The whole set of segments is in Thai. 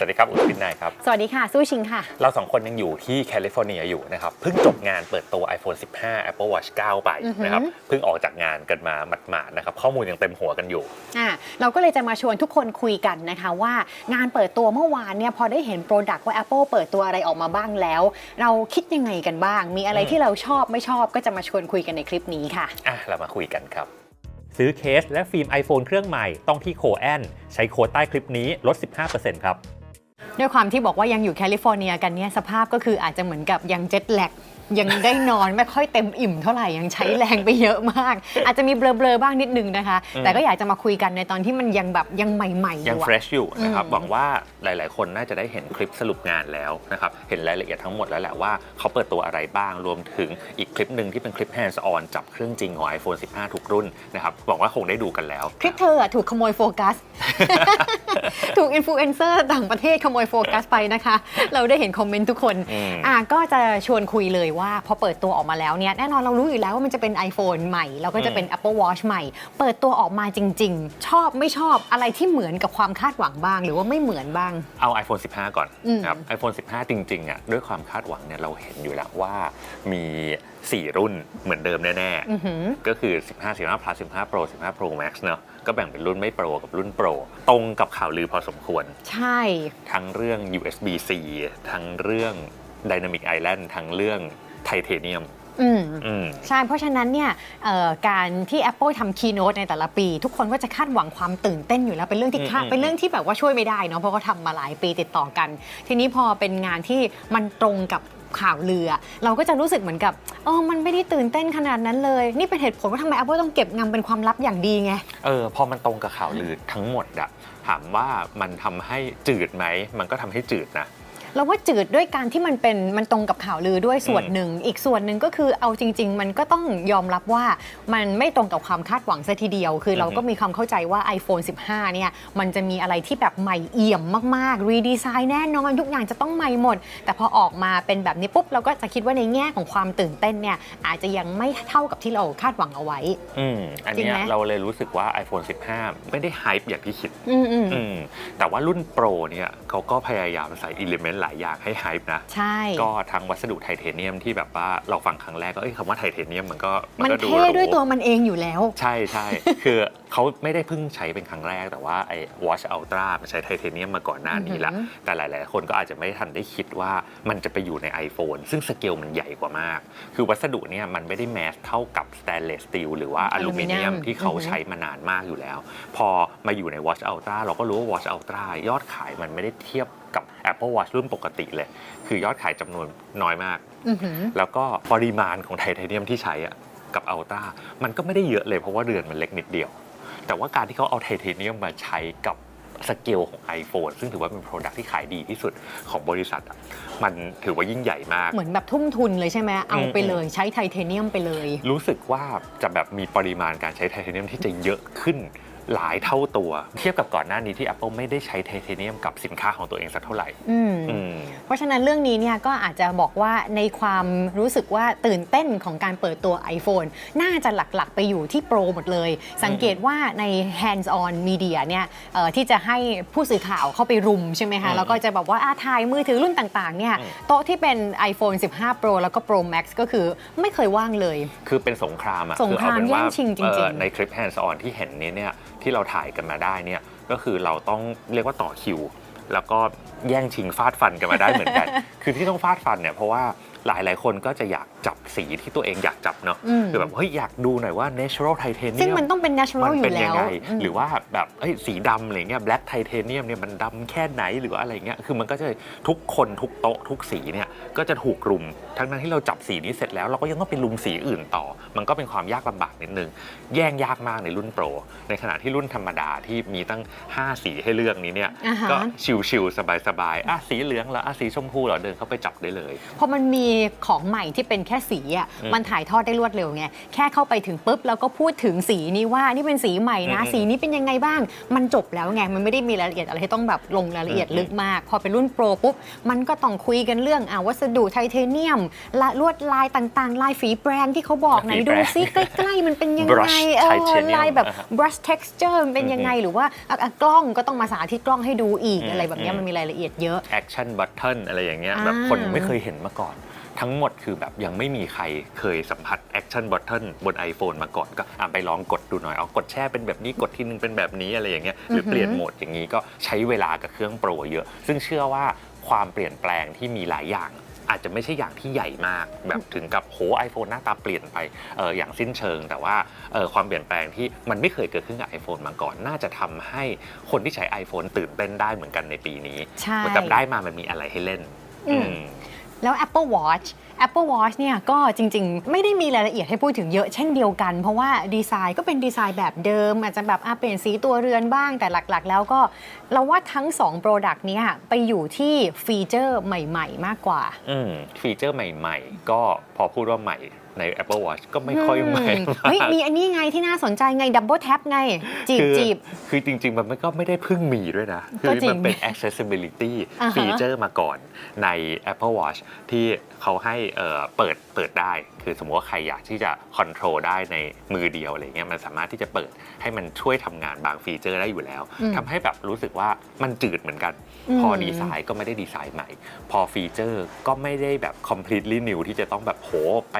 สวัสดีครับอุตวินนายครับ สวัสดีค่ะ สู้ชิงค่ะ เราสองคนยังอยู่ที่แคลิฟอร์เนียอยู่นะครับ เพิ่งจบงานเปิดตัว iPhone 15 Apple Watch 9 ไปอือหือนะครับ เพิ่งออกจากงานกันมาหมาดๆนะครับ ข้อมูลยังเต็มหัวกันอยู่อ่าเราก็เลยจะมาชวนทุกคนคุยกันนะคะว่างานเปิดตัวเมื่อวานเนี่ยพอได้เห็นโปรดักต์ว่า Apple เปิดตัวอะไรออกมาบ้างแล้ว เราคิดยังไงกันบ้าง มีอะไรอืมที่เราชอบไม่ชอบก็จะมาชวนคุยกันในคลิปนี้ค่ะอะเรามาคุยกันครับซื้อเคสและฟิล์ม iPhone เครื่องใหม่ต้องที่โคแอนใช้โค้ดใต้คลิปนี้ลด 15%ครับ ด้วยความที่บอกว่ายังอยู่แคลิฟอร์เนียกันเนี่ยสภาพก็คืออาจจะเหมือนกับยังเจ็ตแลก ยังได้นอนไม่ค่อยเต็มอิ่มเท่าไหร่ยังใช้แรงไปเยอะมาก อาจจะมีเบลอๆบ้างนิดนึงนะคะอืมแต่ก็อยากจะมาคุยกันในตอนที่มันยังแบบยังใหม่ๆอยังยู่อะ fresh อยู่นะครับ อืม หวังว่าหลาย ๆ คนน่าจะได้เห็นคลิปสรุปงานแล้วนะครับ เห็นรายละเอียดทั้งหมดแล้วแหละว่าเขาเปิดตัวอะไรบ้าง รวมถึงอีกคลิปหนึ่งที่เป็นคลิป hands on จับเครื่องจริงของ iPhone 15 ทุกรุ่นนะครับ หวังว่าคงได้ดูกันแล้ว คลิปเธออะถูกขโมยโฟกัส ถูกอินฟลูเอนเซอร์ต่างประเทศขโมยโฟกัสไปนะคะ เราได้เห็นคอมเมนต์ทุกคน อืม อะก็จะชวนคุยเลยว่าพอเปิดตัวออกมาแล้วเนี่ยแน่นอนเรารู้อยู่แล้วว่ามันจะเป็น iPhone ใหม่ แล้วก็จะเป็น Apple Watch ใหม่ เปิดตัวออกมาจริง ๆ ชอบไม่ชอบอะไรที่เหมือนกับความคาดหวังบ้าง หรือว่าไม่เหมือนบ้าง เอา iPhone 15 ก่อนอืม นะครับ iPhone 15 จริงๆอะด้วยความคาดหวังเนี่ยเราเห็นอยู่แล้วว่ามี 4 รุ่นเหมือนเดิมแน่อือหือๆก็คือ 15 15 plus 15 pro 15 pro max เนอะก็แบ่งเป็นรุ่นไม่โปรกับรุ่นโปรตรงกับข่าวลือพอสมควร ใช่ ทั้งเรื่อง USB-C ทั้งเรื่อง Dynamic Island ทั้งเรื่อง ไทเทเนียมอืมอืม ใช่ เพราะฉะนั้นเนี่ยเอ่อการที่ Apple ทำคีโน t ในแต่ละปี ทุกคนก็จะคาดหวังความตื่นเต้นอยู่แล้ว เป็นเรื่องที่คาดอืมเป็นเรื่องที่แบบว่าช่วยไม่ได้เนาะเพราะเขาทำมาหลายปีติดต่อกัน ทีนี้พอเป็นงานที่มันตรงกับข่าวลืออะเราก็จะรู้สึกเหมือนกับเออมันไม่ได้ตื่นเต้นขนาดนั้นเลย นี่เป็นเหตุผลว่าทำไม Apple ต้องเก็บงำเป็นความลับอย่างดีไง เออพอมันตรงกับข่าวลือทั้งหมดอะถามว่ามันทำให้จืดไหม มันก็ทำให้จืดนะ เราว่าจืดด้วยการที่มันเป็นมันตรงกับข่าวลือด้วยส่วนหนึ่ง อีกส่วนหนึ่งก็คือเอาจริง ๆ มันก็ต้องยอมรับว่ามันไม่ตรงกับความคาดหวังซะทีเดียว คือเราก็มีความเข้าใจว่า iPhone 15 เนี่ย มันจะมีอะไรที่แบบใหม่เอี่ยมมากๆ รีดีไซน์แน่นอนทุกอย่างจะต้องใหม่หมด แต่พอออกมาเป็นแบบนี้ปุ๊บ เราก็จะคิดว่าในแง่ของความตื่นเต้นเนี่ย อาจจะยังไม่เท่ากับที่เราคาดหวังเอาไว้ อืมอันจริงเนี้ยไหมเราเลยรู้สึกว่า iPhone 15 ไม่ได้ไฮป์อย่างที่คิด อืมอืมอืมแต่ว่ารุ่นโปรเนี่ยเขาก็พยายามใส่อิเลเมนต์หลายอย่างให้ไฮป์นะ ใช่ ก็ทั้งวัสดุไทเทเนียมที่แบบว่าเราฟังครั้งแรกก็เอ้ยคำว่าไทเทเนียมมันก็มันก็ดูเท่หรูด้วยตัวมันเองอยู่แล้ว ใช่ใช่คือเขาไม่ได้เพิ่งใช้เป็นครั้งแรก แต่ว่าไอ้ Watch Ultra มันใช้ไทเทเนียมมาก่อนหน้านี้แล้วอือหือแต่หลาย ๆ คนก็อาจจะไม่ทันได้คิดว่ามันจะไปอยู่ใน iPhone ซึ่งสเกลมันใหญ่กว่ามาก คือวัสดุเนี่ยมันไม่ได้แมสเท่ากับสแตนเลสสตีลหรือว่าอลูมิเนียมอลูมิเนียมที่เขาอือหือใช้มานานมากอยู่แล้ว พอมาอยู่ใน Watch Ultra เราก็รู้ว่า Watch Ultra ยอดขายมันไม่ได้เทียบ กับ Apple Watch รุ่นปกติเลย คือยอดขายจำนวนน้อยมากอือหือแล้วก็ปริมาณของไทเทเนียมที่ใช้อะกับอัลตร้ามันก็ไม่ได้เยอะเลยเพราะว่าเรือนมันเล็กนิดเดียว แต่ว่าการที่เขาเอาไทเทเนียมมาใช้กับสเกลของ iPhone ซึ่งถือว่าเป็นโปรดักที่ขายดีที่สุดของบริษัทอะมันถือว่ายิ่งใหญ่มาก เหมือนแบบทุ่มทุนเลยใช่ไหมเอาไปเลยใช้ไทเทเนียมไปเลย รู้สึกว่าจะแบบมีปริมาณการใช้ไทเทเนียมที่จะเยอะขึ้น หลายเท่าตัว เทียบกับก่อนหน้านี้ที่ Apple ไม่ได้ใช้ไทเทเนียมกับสินค้าของตัวเองสักเท่าไหร่อืมอืม เพราะฉะนั้นเรื่องนี้เนี่ยก็อาจจะบอกว่าในความรู้สึกว่าตื่นเต้นของการเปิดตัว iPhone น่าจะหลักๆ ไปอยู่ที่โปรหมดเลย สังเกตว่าใน hands on media เนี่ยเอ่อที่จะให้ผู้สื่อข่าวเข้าไปรุมใช่ไหมอืคะมแล้วก็จะบอกว่าอาถ่ายมือถือรุ่นต่างๆเนี่ยอืม โต๊ะที่เป็น iPhone 15 Pro แล้วก็ Pro Max ก็คือไม่เคยว่างเลย คือเป็นสงครามอะสงครามอเอเป็นว่แย่งชิงจริงๆ เอ่อในคลิป hands on ที่เห็นนี้เนี่ยที่เราถ่ายกันมาได้เนี่ยก็คือเราต้องเรียกว่าต่อคิว แล้วก็แย่งชิงฟาดฟันกันมาได้เหมือนกัน คือที่ต้องฟาดฟันเนี่ยเพราะว่า หลายหลายๆคนก็จะอยากจับสีที่ตัวเองอยากจับเนาะอืมคือแบบเฮ้ยอยากดูหน่อยว่า natural titanium ซึ่งมันต้องเป็น natural มันอเป็นยู่แล้ยังวไงอืมหรือว่าแบบเอ้ยสีดำอะไรเงี้ย black titanium เนี่ยมันดำแค่ไหนหรือว่าอะไรเงี้ยคือมันก็จะทุกคนทุกโต๊ะทุกสีเนี่ยก็จะถูกรุม ทั้งนั้นที่เราจับสีนี้เสร็จแล้วเราก็ยังต้องไปรุมสีอื่นต่อ มันก็เป็นความยากลำบากนิดนึงแย่งยากมากในรุ่นโปร ในขณะที่รุ่นธรรมดาที่มีตั้ง 5 สีให้เลือกนี้เนี่ยอ่าฮะก็ชิวๆสบายๆอะสีเหลืองเหรออะสีชมพูเหรอเดินเข้าไปจับได้เลยพอมันมีของใหม่ที่เป็นแค่สีอะอืมมันถ่ายทอดได้รวดเร็วไงแค่เข้าไปถึงปุ๊บแล้วก็พูดถึงสีนี้ว่านี่เป็นสีใหม่นะอืมสีนี้เป็นยังไงบ้าง มันจบแล้วไงมันไม่ได้มีรายละเอียดอะไรที่ต้องแบบลงรายละเอียดอืมลึกมาก พอเป็นรุ่นโปรปุ๊บมันก็ต้องคุยกันเรื่องอะวัสดุไทเทเนียมละลวดลายต่างๆ ลายฝีแปรงที่เขาบอกไหนฝีแปดูรงซิใกล้ๆมันเป็นยังไง Brush เออ titanium ลายแบบอ่าฮะ brush texture มันเป็นยังไงหรือว่าอะอะกล้องก็ต้องมาสาธิตกล้องให้ดูอีกอืมอะไรแบบเนี้ยอืมมันมีรายละเอียดเยอะ action button อะไรอย่างเงี้ยอ่าแบบคนไม่เคยเห็นมาก่อน ทั้งหมดคือแบบยังไม่มีใครเคยสัมผัส action button บน iPhone มาก่อนก็อะไปลองกดดูหน่อยเอากดแช่เป็นแบบนี้กดทีนึงเป็นแบบนี้อะไรอย่างเงี้ยหรือเปลี่ยนโหมดอย่างนี้ก็ใช้เวลากับเครื่องโปรเยอะ ซึ่งเชื่อว่าความเปลี่ยนแปลงที่มีหลายอย่างอาจจะไม่ใช่อย่างที่ใหญ่มาก แบบถึงกับโห iPhone หน้าตาเปลี่ยนไปเอออย่างสิ้นเชิง แต่ว่าเออความเปลี่ยนแปลงที่มันไม่เคยเกิดขึ้นกับ iPhone มาก่อน น่าจะทำให้คนที่ใช้ iPhone ตื่นเต้นได้เหมือนกันในปีนี้ใช่เหมือนกับได้มามันมีอะไรให้เล่นอืมอืม แล้ว Apple Watch Apple Watch เนี่ยก็จริงๆ ไม่ได้มีรายละเอียดให้พูดถึงเยอะเช่นเดียวกัน เพราะว่าดีไซน์ก็เป็นดีไซน์แบบเดิม อาจจะแบบเปลี่ยนสีตัวเรือนบ้างแต่หลักๆ แล้วก็เราว่าทั้ง 2 Product เนี้ยไปอยู่ที่ฟีเจอร์ใหม่ ๆ มากกว่า อืมฟีเจอร์ใหม่ ๆ ก็พอพูดว่าใหม่ ใน Apple Watch ก็ไม่ค่อยใหม่อืมเฮ้ยมากมีอันนี้ไงที่น่าสนใจไง Double Tap ไง จีบคือจีบคือจริง ๆ มันก็ไม่ได้เพิ่งมีด้วยนะ คืก็จริงมันเป็น accessibility อ่าฮะฟีเจอร์มาก่อนใน Apple Watch ที่เขาให้เอ่อเปิดเปิดได้ คือสมมติว่าใครอยากที่จะคอนโทรลได้ในมือเดียวอะไรเงี้ยมันสามารถที่จะเปิดให้มันช่วยทำงานบางฟีเจอร์ได้อยู่แล้วอืมทำให้แบบรู้สึกว่ามันจืดเหมือนกันอืมพอดีไซน์ก็ไม่ได้ดีไซน์ใหม่ พอฟีเจอร์ก็ไม่ได้แบบ completely new ที่จะต้องแบบโหไป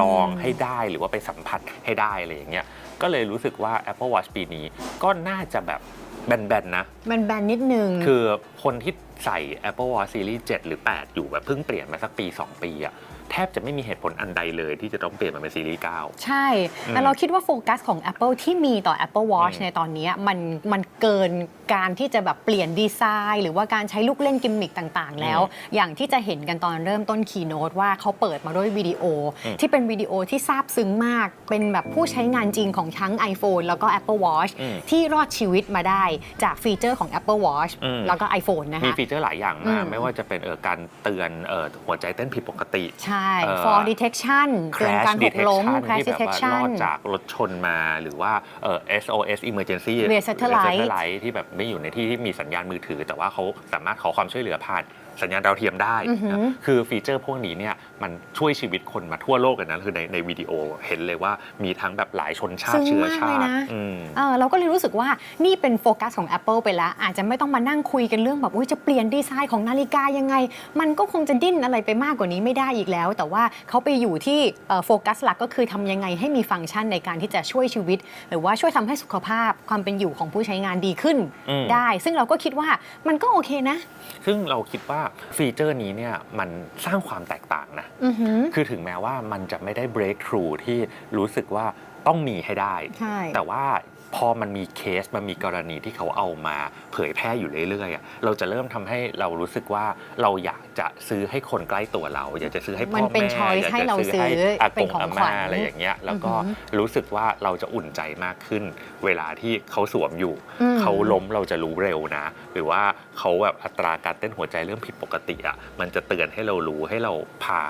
ลองให้ได้หรือว่าไปสัมผัสให้ได้อะไรอย่างเงี้ยก็เลยรู้สึกว่า Apple Watch ปีนี้ก็น่าจะแบบแบนๆนะมันแบนนิดนึง คือคนที่ใส่ Apple Watch Series 7 หรือ 8 อยู่แบบเพิ่งเปลี่ยนมาสักปี 2 ปีอะ แทบจะไม่มีเหตุผลอันใดเลยที่จะต้องเปลี่ยนมาเป็นซีรีส์9ใช่อืมแต่เราคิดว่าโฟกัสของ Apple ที่มีต่อ Apple Watch อืมในตอนนี้มันมันเกินการที่จะแบบเปลี่ยนดีไซน์ หรือว่าการใช้ลูกเล่นกิมมิคต่างๆ แล้ว อย่างที่จะเห็นกันตอนเริ่มต้นคีโนตว่าเขาเปิดมาด้วยวิดีโออืมที่เป็นวิดีโอที่ซาบซึ้งมาก เป็นแบบผู้ใช้งานจริงของทั้ง iPhone แล้วก็ Apple Watch อืมที่รอดชีวิตมาได้จากฟีเจอร์ของ Apple Watch อืมแล้วก็ iPhone นะมีคะฟีเจอร์หลายอย่างมากอืมไม่ว่าจะเป็นเอ่อการเตือนเอ่อหัวใจเต้นผิดปกติใช่เอ่อ fall detection เตือน crash การหกล้ม detection crash ที่แบบว่าร detection อดจากรถชนมาหรือว่าเอ่อ SOS emergency Via satellite satellite ที่แบบไม่อยู่ในที่ที่มีสัญญาณมือถือ แต่ว่าเขาสามารถขอความช่วยเหลือผ่านสัญญาณดาวเทียมได้อือหือนะคือฟีเจอร์พวกนี้เนี่ย มันช่วยชีวิตคนมาทั่วโลกเลยนะคือในในวิดีโอเห็นเลยว่ามีทั้งแบบหลายชนชาซึ้ติงเชื้อมากชาเลยตินะอืมเออเราก็เลยรู้สึกว่านี่เป็นโฟกัสของ Apple ไปแล้ว อาจจะไม่ต้องมานั่งคุยกันเรื่องแบบอุ๊ยจะเปลี่ยนดีไซน์ของนาฬิกายังไง มันก็คงจะดิ้นอะไรไปมากกว่านี้ไม่ได้อีกแล้ว แต่ว่าเขาไปอยู่ที่เอ่อโฟกัสหลักก็คือทำยังไงให้มีฟังก์ชันในการที่จะช่วยชีวิต หรือว่าช่วยทำให้สุขภาพความเป็นอยู่ของผู้ใช้งานดีขึ้นอืมได้ ซึ่งเราก็คิดว่ามันก็โอเคนะ ซึ่งเราคิดว่าฟีเจอร์นี้เนี่ยมันสร้างความแตกต่างนะอือหือคือถึงแม้ว่ามันจะไม่ได้ breakthrough ที่รู้สึกว่าต้องมีให้ได้ใช่แต่ว่า พอมันมีเคสมันมีกรณีที่เขาเอามาเผยแพร่อยู่เรื่อยๆอะเราจะเริ่มทำให้เรารู้สึกว่าเราอยากจะซื้อให้คนใกล้ตัวเรา อยากจะซื้อให้พ่มัอนเป็นแม่ choice อยากให้จะเราซื้อให้ซื้ออาเป็กนงของอาขวัม่าญอะไรอย่างเงี้ยแล้วก็อือหือรู้สึกว่าเราจะอุ่นใจมากขึ้น เวลาที่เขาสวมอยู่อืมเขาล้มเราจะรู้เร็วนะ หรือว่าเขาแบบอัตราการเต้นหัวใจเริ่มผิดปกติอะมันจะเตือนให้เรารู้ให้เราพา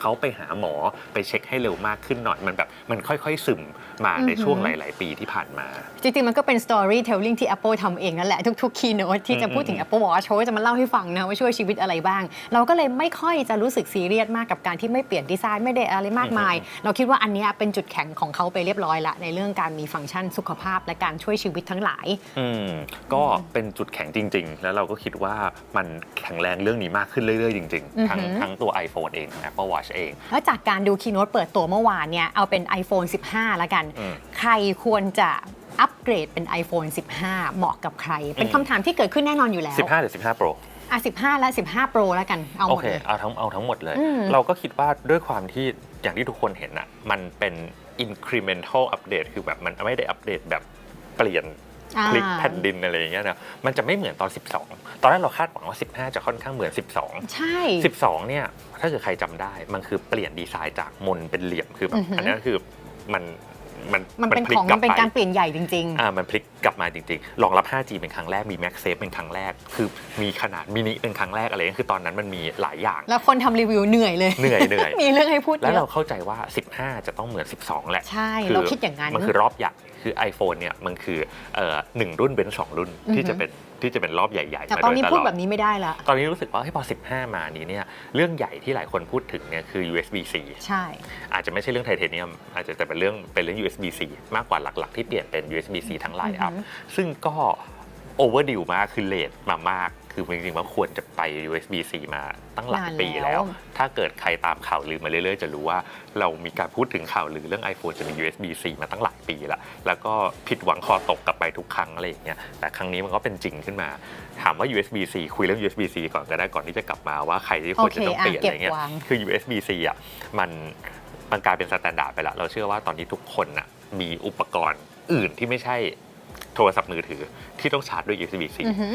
เขาไปหาหมอไปเช็คให้เร็วมากขึ้นหน่อยมันแบบมันค่อยๆ ซึมมาในอือหือช่วงหลาย ๆ ปีที่ผ่านมา จริง ๆ มันก็เป็น storytelling ที่ Apple ทำเองนั่นแหละทุกๆ keynote ที่จะพูดถึงอืม Apple Watch เขาก็จะมาเล่าให้ฟังนะว่าช่วยชีวิตอะไรบ้าง เราก็เลยไม่ค่อยจะรู้สึกซีเรียสมากกับการที่ไม่เปลี่ยนดีไซน์ไม่ได้อะไรมากมาย เราคิดว่าอันเนี้ยเป็นจุดแข็งของเขาไปเรียบร้อยละในเรื่องการมีฟังก์ชันสุขภาพและการช่วยชีวิตทั้งหลายอืมก็เป็นจุดแข็งจริง ๆ แล้วเราก็คิดว่ามันแข็งแรงเรื่องนี้มากขึ้นเรื่อย ๆ จริงอือๆทั้งหือทั้งตัว iPhone เองทั้ง Apple Watch เอง แล้วจากการดู keynote เปิดตัวเมื่อวานเนี่ยเอาเป็น iPhone 15 แล้วกัน อืม ใครควรจะอัปเกรดเป็น iPhone 15 เหมาะกับใคร เป็นอืมคำถามที่เกิดขึ้นแน่นอนอยู่แล้ว 15 หรือ 15 Pro อะ15 และ 15 Pro แล้วกันเอาหโอมดเค เลย เอาทั้งเอาทั้งหมดเลย อืม เราก็คิดว่าด้วยความที่อย่างที่ทุกคนเห็นอะมันเป็น incremental update คือแบบมันไม่ได้อัปเดตแบบเปลี่ยนอ่า พลิกแผ่นดินอะไรอย่างเงี้ยนะมันจะไม่เหมือนตอน 12 ตอนแรกเราคาดหวังว่า 15 จะค่อนข้างเหมือน 12 ใช่ 12 เนี่ยถ้าเกิดใครจำได้ มันคือเปลี่ยนดีไซน์จากมนเป็นเหลี่ยมคือแบอืบอหืออัอันนั้นคือมันมันมันเป็นพลิของลัมับนเป็นไปการเปลี่ยนใหญ่จริงอ่า มันพลิกกลับมาจริงๆ รองรับ 5G เป็นครั้งแรก มี MagSafe เป็นครั้งแรก คือมีขนาดมินิเป็นครั้งแรกอะไรเงี้ยคือตอนนั้นมันมีหลายอย่างๆแล้วคนทำรีวิวเหนื่อยเลย เหนื่อยเหนื่อย มีเรื่องให้พูดแล้วเยเราอะเข้าใจว่า 15 จะต้องเหมือน 12 แหละ ใช่ เราคิดอย่างนั้น มันคือรอบใหญ่ คือ iPhone เนี่ยมันคือเอ่อหนึ่งรุ่นเป็นสองรุ่นที่จะเป็นที่จะเป็นรอบใหญ่ๆแต่มาตอนโดยนี้ตพูดลอด แบบนี้ไม่ได้ละ ตอนนี้รู้สึกว่าเฮ้ยพอ 15 มานี้เนี่ยเรื่องใหญ่ที่หลายคนพูดถึงเนี่ยคือ USB-C ใช่ อาจจะไม่ใช่เรื่องไทเทเนียม อาจจะแต่เป็นเรื่องเป็นเรื่อง USB-C มากกว่าหลักๆ ที่เปลี่ยนเป็น USB-C ทั้งไลน์อัพอือหือซึ่งก็โอเวอร์ดิวมากคือเลทมามาก คือจริงๆว่าควรจะไป USB-C มาตั้งหลายปีแล้ว ถ้าเกิดใครตามข่าวลือมาเรื่อยๆ จะรู้ว่าเรามีการพูดถึงข่าวลือเรื่อง iPhone จะมี USB-C มาตั้งหลายปีละแล้วก็ผิดหวังคอตกกลับไปทุกครั้งอะไรอย่างเงี้ยแต่ครั้งนี้มันก็เป็นจริงขึ้นมา ถามว่า USB-C คุยเรื่อง USB-C ก่อนก็ได้ก่อนที่จะกลับมาว่าใครที่ควรจะต้องเปลี่ยนโอเคอะไรเงี้ยอะเก็บวางคือ USB-C อะมันมันกลายเป็นสแตนดาร์ดไปละเราเชื่อว่าตอนนี้ทุกคนน่ะมีอุปกรณ์อื่นที่ไม่ใช่โทรศัพท์มือถือที่ต้องชาร์จด้วย USB-C อือหือ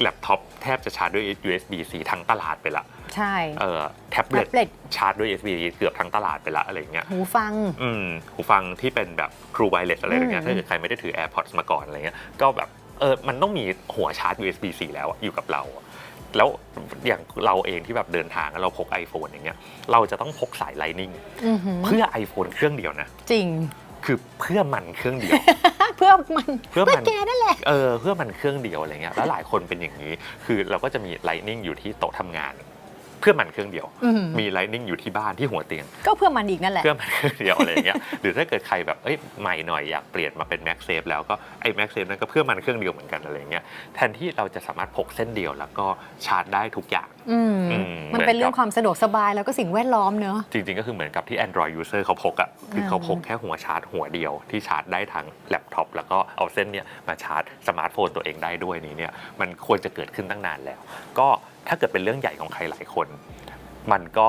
แล็ปท็อปแทบจะชาร์จด้วย USB-C ทั้งตลาดไปละใช่เอ่อแท็บเล็ตแท็บเล็ต ชาร์จด้วย USB เกือบทั้งตลาดไปละอะไรอย่างเงี้ยหูฟัง อืมหูฟังที่เป็นแบบ True Wireless อะไรอย่างเงี้ยอืม ถ้าเกิดใครไม่ได้ถือ AirPods มาก่อนอะไรเงี้ยก็แบบเออมันต้องมีหัวชาร์จ USB-C แล้วอะอยู่กับเราอะแล้วอย่างเราเองที่แบบเดินทางแล้วเราพก iPhone อย่างเงี้ยเราจะต้องพกสาย Lightning อือหือเพื่อ iPhone เครื่องเดียวนะ จริง คือเพื่อมันเครื่องเดียว เพื่อมันเพื่อมันแกนั่นแหละเออเพื่อมันเครื่องเดียวอะไรเงี้ยแล้วหลายคนเป็นอย่างนี้ คือเราก็จะมี Lightning อยู่ที่โต๊ะทำงาน เพื่อมันเครื่องเดียว อืมมี Lightning อยู่ที่บ้านที่หัวเตียง ก็เพื่อมันอีกนั่นแหละ เพื่อมันเครื่องเดียวอะไรอย่างเงี้ยหรือถ้าเกิดใครแบบเอ้ยใหม่หน่อยอยากเปลี่ยนมาเป็น Max Safe แล้วก็ไอ้ Max Safe นั้นก็เพื่อมันเครื่องเดียวเหมือนกันอะไรอย่างเงี้ยแทนที่เราจะสามารถพกเส้นเดียวแล้วก็ชาร์จได้ทุกอย่าง อืมอืมมันเป็นเรื่องความสะดวกสบายแล้วก็สิ่งแวดล้อมเนอะ จริงๆ ก็คือเหมือนกับที่ Android user เขาพกอะ่ะคือเขาพกแค่หัวชาร์จหัวเดียวที่ชาร์จได้ทั้งแล็ปท็อปแล้วก็เอาเส้นเนี่ยมาชาร์จสมาร์ทโฟนตัวเองได้ด้วยนี้เนี่ยมันควรจะเกิดขึ้นตั้งนานแล้ว ก็ ถ้าเกิดเป็นเรื่องใหญ่ของใครหลายคน มันก็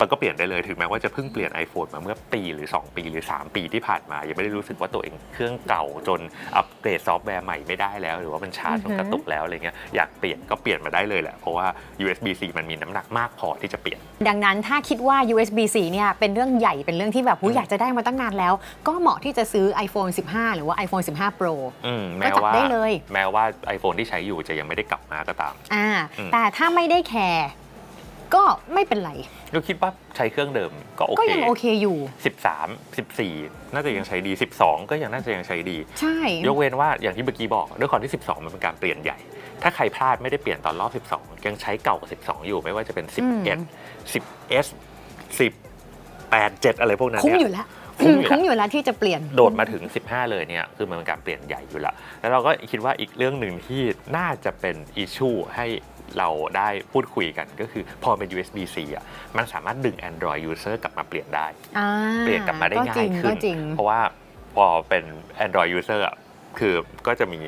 มันก็เปลี่ยนได้เลยถึงแม้ว่าจะเพิ่งเปลี่ยน iPhone มาเมื่อปีหรือ 2 ปีหรือ 3 ปีที่ผ่านมา ยังไม่ได้รู้สึกว่าตัวเองเครื่องเก่าจนอัปเกรดซอฟต์แวร์ใหม่ไม่ได้แล้ว หรือว่ามันชาร์จจนกระตุกแล้วอะไรเงี้ยอยากเปลี่ยนก็เปลี่ยนมาได้เลยแหละเพราะว่า USB-C มันมีน้ำหนักมากพอที่จะเปลี่ยน ดังนั้นถ้าคิดว่า USB-C เนี่ยเป็นเรื่องใหญ่เป็นเรื่องที่แบบอุ๊ยอยากจะได้มาตั้งนานแล้ว ก็เหมาะที่จะซื้อ iPhone 15 หรือว่า iPhone 15 Pro อืมก็แม้จับว่าได้เลย แม้ว่า iPhone ที่ใช้อยู่จะยังไม่ได้กลับมาก็ตาม อ่าอืมแต่ถ้าไม่ได้แคร์ ก็ไม่เป็นไร ก็คิดว่าใช้เครื่องเดิมก็โอก็เคยังโอเคอยู่ 13 14 น่าจะยังใช้ดี 12 ก็ยังน่าจะยังใช้ดี ใช่ ยกเว้นว่าอย่างที่เมื่อกี้บอกด้วยความที่ 12 มันเป็นการเปลี่ยนใหญ่ ถ้าใครพลาดไม่ได้เปลี่ยนตอนรอบ 12 ยังใช้เก่ากับ12 อยู่ไม่ว่าจะเป็น 11 10s 10 8 7 อะไรพวกนั้นคุ้มเนี่อยู่แล้วคุ้มอยู่แล้วคุ้มอยู่แล้วที่จะเปลี่ยนโดดมาถึง 15 เลยเนี่ยคือมันเป็นการเปลี่ยนใหญ่อยู่แล้ว แล้วเราก็คิดว่าอีกเรื่องหนึ่งที่น่าจะเป็นอิชชูให้ เราได้พูดคุยกันก็คือพอเป็น USB-C อะมันสามารถดึง Android user กลับมาเปลี่ยนได้ อ่าเปลี่ยนกลับมาได้ง่าจริยงขึ้ก็น จริงเพราะว่าพอเป็น Android user อะคือก็จะมี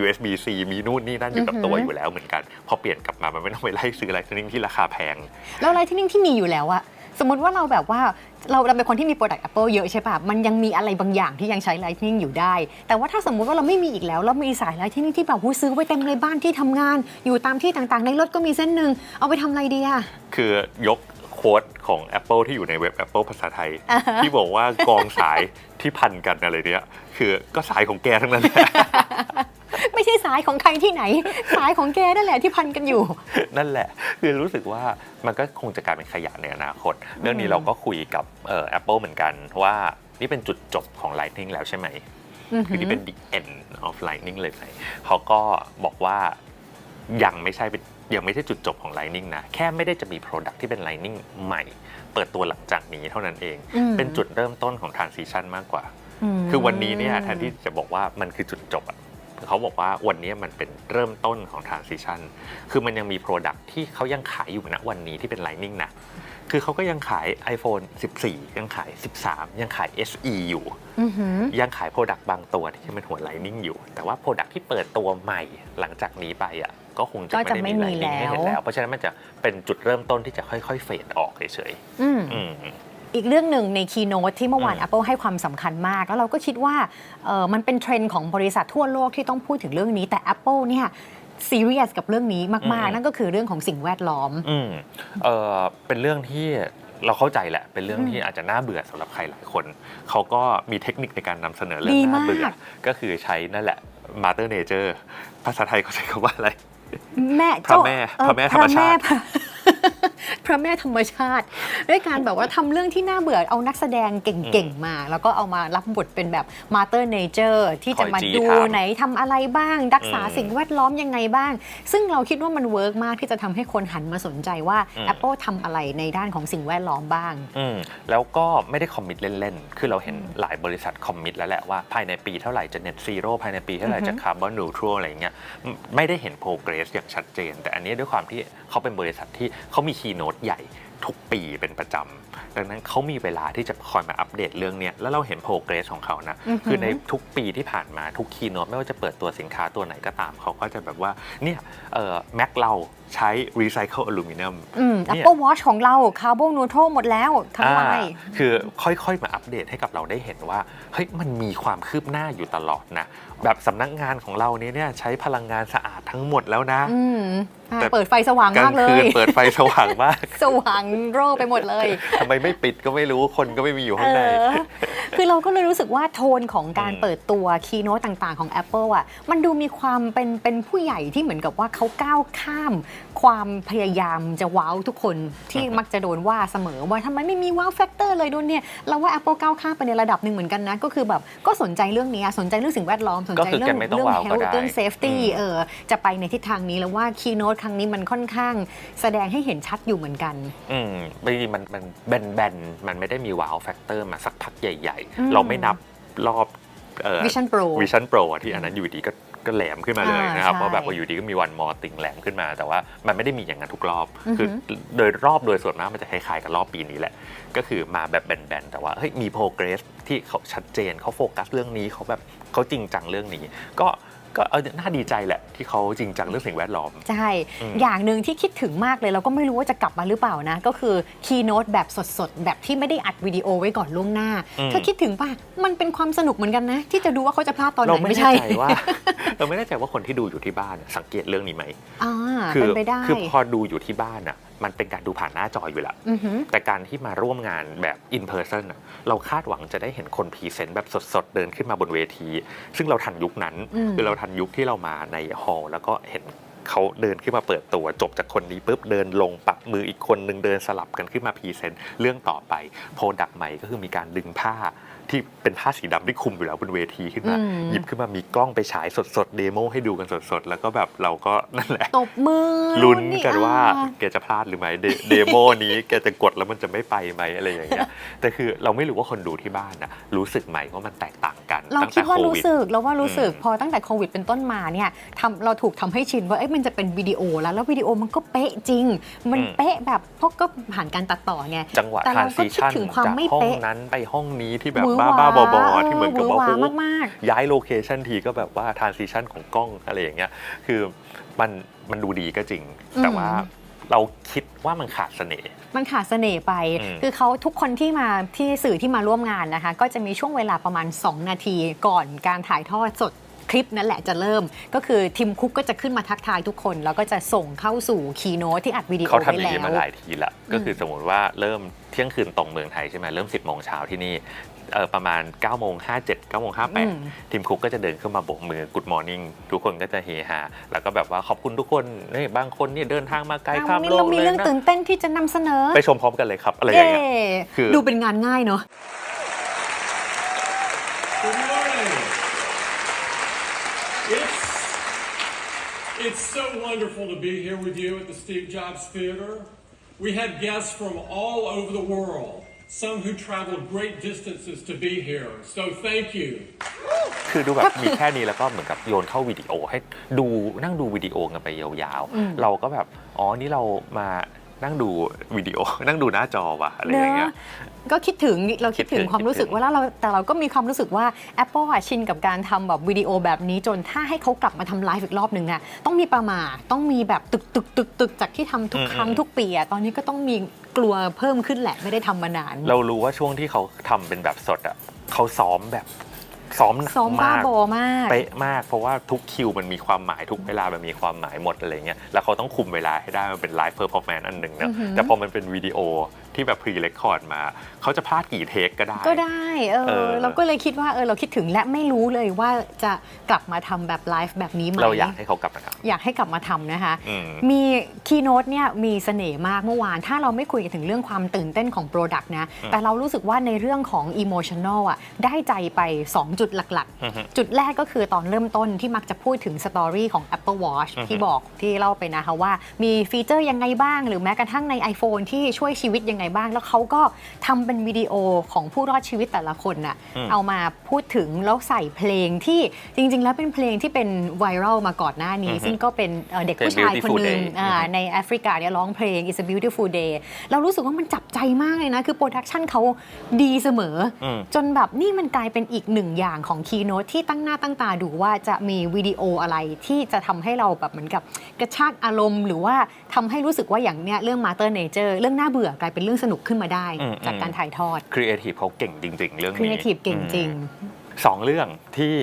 USB-C มีนู่นนี่นั่นอยู่กับตัวอือหืออยู่แล้วเหมือนกัน พอเปลี่ยนกลับมา มันไม่ต้องไปไล่ซื้ออะไรทั้งที่ราคาแพง แล้วอะไรที่นิ่งที่มีอยู่แล้วอะ สมมติว่าเราแบบว่าเราเราเป็นคนที่มี Product Apple เยอะใช่ป่ะ มันยังมีอะไรบางอย่างที่ยังใช้ Lightning อยู่ได้ แต่ว่าถ้าสมมุติว่าเราไม่มีอีกแล้วแล้วมีสาย Lightning ที่แบบหูซื้อไว้เต็มเลยบ้านที่ทำงาน อยู่ตามที่ต่างๆ ในรถก็มีเส้นหนึ่งเอาไปทำอะไรดีอะ คือยกโค้ดของ Apple ที่อยู่ในเว็บ Apple ภาษาไทย อ่าฮะ ที่บอกว่ากองสายที่พันกันอะไรเนี้ยคือก็สายของแกทั้งนั้น ไม่ใช่สายของใครที่ไหน สายของแกนั่นแหละที่พันกันอยู่ นั่นแหละ คือรู้สึกว่ามันก็คงจะกลายเป็นขยะในอนาคต เรื่องนี้เราก็คุยกับเอ่อ Apple เหมือนกันว่านี่เป็นจุดจบของ Lightning แล้วใช่ไหมคือนี่เป็น the end of Lightning เลยไหมเขาก็บอกว่ายังไม่ใช่เป็นยังไม่ใช่จุดจบของ Lightning นะ แค่ไม่ได้จะมี Product ที่เป็น Lightning ใหม่ เปิดตัวหลังจากนี้เท่านั้นเองอืมเป็นจุดเริ่มต้นของ transition มากกว่ามคือวันนี้เนี่ยแทนที่จะบอกว่ามันคือจุดจบอะ เขาบอกว่าวันนี้มันเป็นเริ่มต้นของ transition คือมันยังมี Product ที่เขายังขายอยู่ณวันนี้ที่เป็น Lightning นะ คือเขาก็ยังขาย iPhone 14 ยังขาย 13 ยังขาย SE อยู่อือหือยังขาย Product บางตัวที่ยังเป็นหัว Lightning อยู่ แต่ว่า Product ที่เปิดตัวใหม่หลังจากนี้ไปอะก็คงจะก็จะไม่ได้มีไม่มี Lightning ให้เห็นแล้แล้ววเพราะฉะนั้นมันจะเป็นจุดเริ่มต้นที่จะค่อยๆเฟดออกเฉยอืมๆ อืมอีกเรื่องหนึ่งในคีโน e ที่เมื่อวานอืม Apple ให้ความสำคัญมาก แล้วเราก็คิดว่าเอ่อมันเป็นเทรนด์ของบริษัททั่วโลกที่ต้องพูดถึงเรื่องนี้ แต่ Apple เนี่ยซีเรียสกับเรื่องนี้มากอืมๆนั่นก็คือเรื่องของสิ่งแวดล้อมอืมเออเป็นเรื่องที่เราเข้าใจแหละ เป็นเรื่องอืมที่อาจจะน่าเบื่อสำหรับใครหลายคน เขาก็มีเทคนิคในการนำเสนอเรื่อดีงมากน่าเบื่อ ก็คือใช้นั่นแหละ Mother Nature ภาษาไทยเขาใช้คำว่าอะไร แม่พระแม่เอ่อพระแม่ธรรมชาติ พระแม่พระแม่ธรรมชาติ ด้วยการแบบว่าทำเรื่องที่น่าเบื่อเอานักแสดงเก่งๆมา แล้วก็เอามารับบทเป็นแบบ Mother Nature ที่จะมาคอยจี้ดูทำไหนทำอะไรบ้าง รักษาอืมสิ่งแวดล้อมยังไงบ้าง ซึ่งเราคิดว่ามันเวิร์กมากที่จะทำให้คนหันมาสนใจว่า อืม Apple ทำอะไรในด้านของสิ่งแวดล้อมบ้าง อืมแล้วก็ไม่ได้คอมมิตเล่น ๆ คือเราเห็นหลายบริษัทคอมมิตแล้วแหละว่าภายในปีเท่าไหร่จะ net zero ภายในปีเท่าไหร่อือฮึ จะ carbon neutral อะไรอย่างเงี้ยไม่ไม่ได้เห็น progress อย่างชัดเจน แต่อันนี้ด้วยความที่เขาเป็นบริษัทที่เขามี keynote ใหญ่ทุกปีเป็นประจำ ดังนั้นเขามีเวลาที่จะคอยมาอัปเดตเรื่องเนี้ยแล้วเราเห็น progress ของเขานะอือฮึคือในทุกปีที่ผ่านมาทุก keynote ไม่ว่าจะเปิดตัวสินค้าตัวไหนก็ตาม เขาก็จะแบบว่า เนี่ยเอ่อ Mac เราใช้ recycle aluminum อืมเนี่ย Apple Watch ของเราคาร์บอนนูโตรหมดแล้วทั้งลายอ่าคือค่อยๆ มาอัปเดตให้กับเราได้เห็นว่า เฮ้ย มันมีความคืบหน้าอยู่ตลอดนะ แบบสำนักงานของเราเนี้เนี่ยใช้พลังงานสะอาดทั้งหมดแล้วนะ อืมอ่าแต่ เปิดไฟสว่างกลามางกเลคืยนเปิดไฟสว่างมาก สว่างโรไปหมดเลย ทำไมไม่ปิดก็ไม่รู้คนก็ไม่มีอยู่ข้างใน เออ คือเราก็เลยรู้สึกว่าโทนของการอืม เปิดตัวคีโนตต่างๆของ Apple อะ มันดูมีความเป็นเป็นผู้ใหญ่ที่เหมือนกับว่าเขาก้าวข้าม ความพยายามจะว้าวทุกคนที่มักจะโดนว่าเสมอว่าทำไมไม่มีว้าวแฟกเตอร์เลยโดนเนี่ย เราว่า Apple ก้าวข้ามไปในระดับหนึ่งเหมือนกันนะ ก็คือแบบก็สนใจเรื่องนี้สนใจเรื่องสิ่งแวดล้อมสนใจก็คือเรื่แกไม่ต้องเรื่ว้าวก็ health ได้เรื่อง safety อืมเออจะไปในทิศทางนี้แล้วว่าคีโนตครั้งนี้มันค่อนข้างแสดงให้เห็นชัดอยู่เหมือนกัน อืมบางทีมันมันแบนๆมันไม่ได้มีว้าวแฟกเตอร์มาสักพักใหญ่อืมๆเราไม่นับรอบเอ่อ Vision Pro วิชั่นโปรที่อันนั้นอยู่ดีก็ ก็แหลมขึ้นมาเลยอ่านนะครับใช่เพราะแบบว่าอยู่ดีก็มีวันมอติงแหลมขึ้นมา แต่ว่ามันไม่ได้มีอย่างนั้นทุกรอบ อือฮึคือโดยรอบโดยส่วนมากมันจะคล้ายๆกับรอบปีนี้แหละ ก็คือมาแบบแบนๆแต่ว่าเฮ้ยมีโปรเกรสที่เขาชัดเจนเขาโฟกัสเรื่องนี้เขาแบบเขาจริงจังเรื่องนี้ ก็ ก็เออน่าดีใจแหละ ที่เขาจริงจังเรื่องสิ่งแวดล้อม ใช่อืมอย่างหนึ่งที่คิดถึงมากเลย เราก็ไม่รู้ว่าจะกลับมาหรือเปล่านะ ก็คือคีโนตแบบสดๆ แบบที่ไม่ได้อัดวิดีโอไว้ก่อนล่วงหน้าอืมเธอคิดถึงป่ะ มันเป็นความสนุกเหมือนกันนะ ที่จะดูว่าเขาจะพลาดตอนไหเรานไม่ไม่แน่ใช่ใจว่า เราไม่แน่ใจว่าคนที่ดูอยู่ที่บ้านสังเกตเรื่องนี้ไหมอ่าคืเป็นไปได้คือพอดูอยู่ที่บ้านอะ มันเป็นการดูผ่านหน้าจออยู่แล้วอือหือแต่การที่มาร่วมงานแบบ in person อะเราคาดหวังจะได้เห็นคนพรีเซนต์แบบสดๆ เดินขึ้นมาบนเวที ซึ่งเราทันยุคนั้นอืมคือเราทันยุคที่เรามาในฮอลล์แล้วก็เห็น เขาเดินขึ้นมาเปิดตัวจบจากคนนี้ปุ๊บเดินลงปักมืออีกคนหนึ่งเดินสลับกันขึ้นมาพรีเซนต์เรื่องต่อไปโปรดักต์ใหม่ก็คือมีการดึงผ้าที่เป็นผ้าสีดำที่คลุมอยู่แล้วบนเวทีขึ้นมาอืมหยิบขึ้นมามีกล้องไปฉายสดๆ เดโมให้ดูกันสดๆ แล้วก็แบบเราก็นั่นแหละ ตบมือลุ้นกันว่าอ่แกจะพลาดหรือไม่เดเดโมนี้แกจะกดแล้วมันจะไม่ไปไหมอะไรอย่างเงี้ยแต่คือเราไม่รู้ว่าคนดูที่บ้านนะรู้สึกไหมว่ามันแตกต่างกันเราตั้งคิดแต่ว่าโครู้วิดสึกเราว่ารู้สึกอืมพอตั้งแต่โควิดเป็นต้นมาเนี่ยทำเราถูกทำให้ชินว่าเอ้ยมันจะเป็นวิดีโอแล้วแล้ววิดีโอมันก็เป๊ะจริง มันเป๊ะแบบเพราะก็ผ่านการตัดต่อไงจังหวะแต่ทรานเราก็ซิคิดชันถึงความจากไม่ห้องเป๊ะนั้นไปห้องนี้ที่แบบหวือบ้าหวบ้าๆบอๆที่เหมือนกับหวืว่าหวโอ้โหมากย้ายโลเคชันทีก็แบบว่าทรานซิชันของกล้องอะไรอย่างเงี้ยคือมันมันดูดีก็จริงอืมแต่ว่าเราคิดว่ามันขาดเสน่ห์ มันขาดเสน่ห์ไปอืมคือเขาทุกคนที่มาที่สื่อที่มาร่วมงานนะคะ ก็จะมีช่วงเวลาประมาณ 2 นาทีก่อนการถ่ายทอดสด คลิปนั่นแหละจะเริ่ม ก็คือทีมคุกก็จะขึ้นมาทักทายทุกคน แล้วก็จะส่งเข้าสู่คีโนที่อัดวิดีโอเขาทำไว้อย่างแล้นี้มาวหลายทีละก็คือสมมติว่าเริ่มเที่ยงคืนตรงเมืองไทยใช่ไหมเริ่ม 10โมงเช้าที่นี่เออประมาณ9โมง57 9โมงอืม58ทีมคุกก็จะเดินขึ้นมาโบกมือ Good Morning ทุกคนก็จะเฮฮาแล้วก็แบบว่าขอบคุณทุกคนนี่บางคนเนี่ยเดินทางมาไกลอะข้าวัมนนี้โลเรากมีเลเรื่ยองนะตื่นเต้นที่จะนำเสนอ ไปชมพร้อมกันเลยครับ อะไรอย่างเงี้ยเย้คือดูเป็นงานง่ายเนาะ It's, it's so wonderful to be here with you at the Steve Jobs Theater. We have guests from all over the world, some who traveled great distances to be here. So thank you. คือดูแบบมีแค่นี้แล้วก็เหมือนกับโยนเข้าวิดีโอให้ดูนั่งดูวิดีโอกันไปยาวๆ เราก็แบบ อ๋อ นี่เรามา นั่งดูวิดีโอ นั่งดูหน้าจอว่ะอะไรอย่างเงี้ย ก็คิดถึงเราคิดถึงคิดถึงความรู้สึกคิดถึงว่าแล้วเราแต่เราก็มีความรู้สึกว่า Apple อะชินกับการทำแบบวิดีโอแบบนี้จนถ้าให้เขากลับมาทำไลฟ์อีกรอบหนึ่งอะต้องมีประมาทต้องมีแบบตึกตึกตึกตึกจากที่ทำทุกครั้งทุกปีอะตอนนี้ก็ต้องมีกลัวเพิ่มขึ้นแหละไม่ได้ทำมานาน เรารู้ว่าช่วงที่เขาทำเป็นแบบสดอะเขาซ้อมแบบ ซ้อมหนักซ้อมบ้ามากบอมาก เป๊ะมากเพราะว่าทุกคิวมันมีความหมายทุกเวลามันมีความหมายหมดอะไรเงี้ยแล้วเขาต้องคุมเวลาให้ได้มันเป็นไลฟ์เพอร์ฟอร์แมนซ์อันหนึ่งเนอะอือหือ แต่พอมันเป็นวิดีโอ ที่แบบพรีเรคคอร์ดมา เขาจะพลาดกี่เทคก็ได้ ก็ได้เอเอออ เราก็เลยคิดว่าเออเราคิดถึงและไม่รู้เลยว่าจะกลับมาทำแบบไลฟ์แบบนี้ไหม เราอยากให้เขากลับมาทอยากให้กลับมาทำนะคะ อืม มีคีโนตเนี่ยมีเสน่ห์มากเมื่อวาน ถ้าเราไม่คุยกันถึงเรื่องความตื่นเต้นของ Product นะ แต่เรารู้สึกว่าในเรื่องของ Emotional อะได้ใจไป 2 จุดหลักอือฮึๆ จุดแรกก็คือตอนเริ่มต้นที่มักจะพูดถึงสตอรี่ของ Apple Watch อือฮึ ที่บอกที่เล่าไปนะคะว่ามีฟีเจอร์ยังไงบ้าง หรือแม้กระทั่งใน iPhone ที่ช่วยชีวิตยังไงบ้าง แล้วเขาก็ทำเป็นวิดีโอของผู้รอดชีวิตแต่ละคนน่ะอืม เอามาพูดถึงแล้วใส่เพลงที่จริง ๆ แล้วเป็นเพลงที่เป็นไวรัลมาก่อนหน้านี้ ซึ่งก็เป็นเอ่อเด็กผู้ชายคนหนึ่ง Beautiful Day อ่า ในแอฟริกาเนี่ยร้องเพลง It's a Beautiful Day เรารู้สึกว่ามันจับใจมากเลยนะ คือโปรดักชันเขาดีเสมออม จนแบบนี่มันกลายเป็นอีกหนึ่งอย่างของคีโนตที่ตั้งหน้าตั้งตาดูว่าจะมีวิดีโออะไรที่จะทำให้เราแบบเหมือนกับกระชากอารมณ์ หรือว่าทำให้รู้สึกว่าอย่างเนี้ยเรื่อง Master Nature เรื่องน่าเบื่อกลายเป็นเรื่องสนุกขึ้นมาได้อืมจากการถ่ายทอดครีเอทีฟเขาเก่งจริง ๆ เรื่องครีนี้เอทีฟเก่งจริง อืมสองเรื่องที่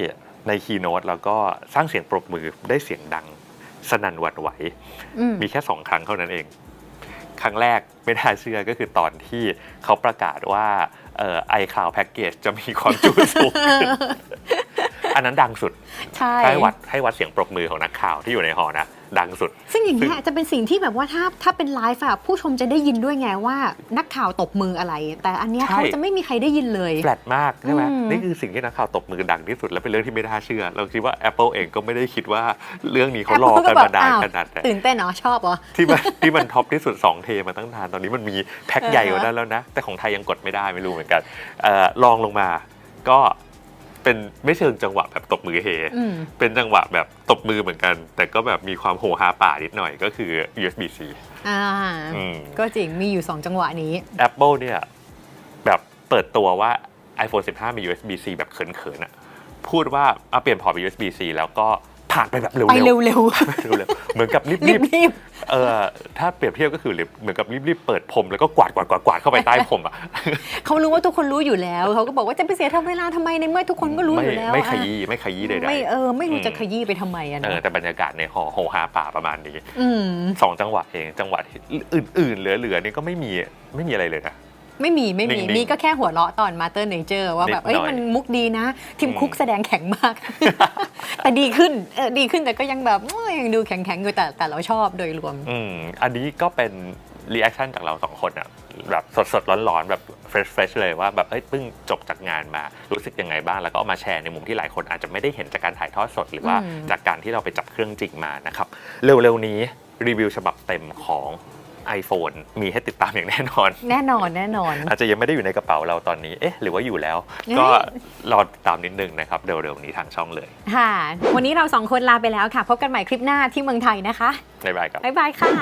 ในคีโนตแล้วก็สร้างเสียงปรบมือได้เสียงดังสนั่นหวั่นไหว อืม มีแค่สองครั้งเท่านั้นเอง ครั้งแรกไม่น่าเชื่อก็คือตอนที่เขาประกาศว่าไอคลาวแพ็กเกจจะมีความจุสูงขึ้น อันนั้นดังสุดใช่ ให้วัดให้วัดเสียงปรบมือของนักข่าวที่อยู่ในหอนะ ดังสุด ซึ่งอย่างนี้ยจะเป็นสิ่งที่แบบว่าถ้าถ้าเป็นไลฟ์อะผู้ชมจะได้ยินด้วยไงว่านักข่าวตบมืออะไร แต่อันเนี้ยใช่ เขาจะไม่มีใครได้ยินเลย แฟลตมากใช่ไหมอืม นี่คือสิ่งที่นักข่าวตบมือดังที่สุดและเป็นเรื่องที่ไม่น่าเชื่อ เราคิดว่า Apple เองก็ไม่ได้คิดว่าเรื่องนี้เขารอกันมานานขนาดไหน ตื่นเต้นเนาะชอบเหรอ ที่มันที่มันท็อปที่สุด 2 เทมาตั้งนานตอนนี้มันมีแพ็คเออใหญ่กว่านั้นแล้วนะ แต่ของไทยยังกดไม่ได้ไม่รู้เหมือนกันเอ่อลองลงมาก็ เป็นไม่เชิงจังหวะแบบตบมือเฮ อืม เป็นจังหวะแบบตบมือเหมือนกัน แต่ก็แบบมีความโหฮาป่านิดหน่อยก็คือ USB-C อ่า อืม ก็จริงมีอยู่ 2 จังหวะนี้ Apple เนี่ยแบบเปิดตัวว่า iPhone 15 มี USB-C แบบเขินๆอะพูดว่าเอาเปลี่ยนพอร์ตเป็น USB-C แล้วก็ ผ่านไปแบบเร็วๆไปเร็วเร็วๆเหมือนกับรีๆบรีบๆเออถ้าเปรียบเทียบก็คือเหมือนกับรีบๆเปิดผมแล้วก็กวาดกวาดกวาดกวาดเข้าไปใต้ผมอะๆเขารู้ว่าทุกคนรู้อยู่แล้วเขาก็บอกว่าจะไปเสียทำเวลาทำไมในเมื่อทุกคนก็รู้ไม่อยู่แล้วไม่ขอะยี้ไม่ขยี้ใดไม่เออไม่รู้อืมจะขยี้ไปทำไมอะๆเออเนาะแต่บรรยากาศในหอโฮฮาป่าประมาณนี้อืมสองจังหวะเองจังหวะที่อื่นๆเหลือๆนี่ก็ไม่มีไม่มีอะไรเลยนะ ไม่มีไม่มีนิ่งๆมีก็แค่หัวเราะตอนมาเตอร์เนเจอร์ว่าแบบนิดหน่อย เอ้ยมันมุกดีนะ ทีมอืมคุกแสดงแข็งมาก แต่ดีขึ้นเออดีขึ้นแต่ก็ยังแบบเอ้ยยังดูแข็งแข็งๆอยู่แต่แต่เราชอบโดยรวม อืมอันนี้ก็เป็นรีแอคชั่นจากเราสองคนอะแบบสดๆ ร้อนๆ แบบเฟรชๆ เลยว่าแบบเอ้ยเพิ่งจบจากงานมารู้สึกยังไงบ้าง แล้วก็เอามาแชร์ในมุมที่หลายคนอาจจะไม่ได้เห็นจากการถ่ายทอดสดหรือว่าอืม จากการที่เราไปจับเครื่องจริงมานะครับ เร็วๆ นี้รีวิวฉบับเต็มของ iPhone มีให้ติดตามอย่างแน่นอน แน่นอนแน่นอน อาจจะยังไม่ได้อยู่ในกระเป๋าเราตอนนี้ เอ๊ะ หรือว่าอยู่แล้วเอ๊ะก็รอติดตามนิดนึงนะครับ เร็วๆนี้ทางช่องเลย ค่ะ วันนี้เราสองคนลาไปแล้วค่ะ พบกันใหม่คลิปหน้าที่เมืองไทยนะคะ บ๊ายบายครับ บ๊ายบายค่ะ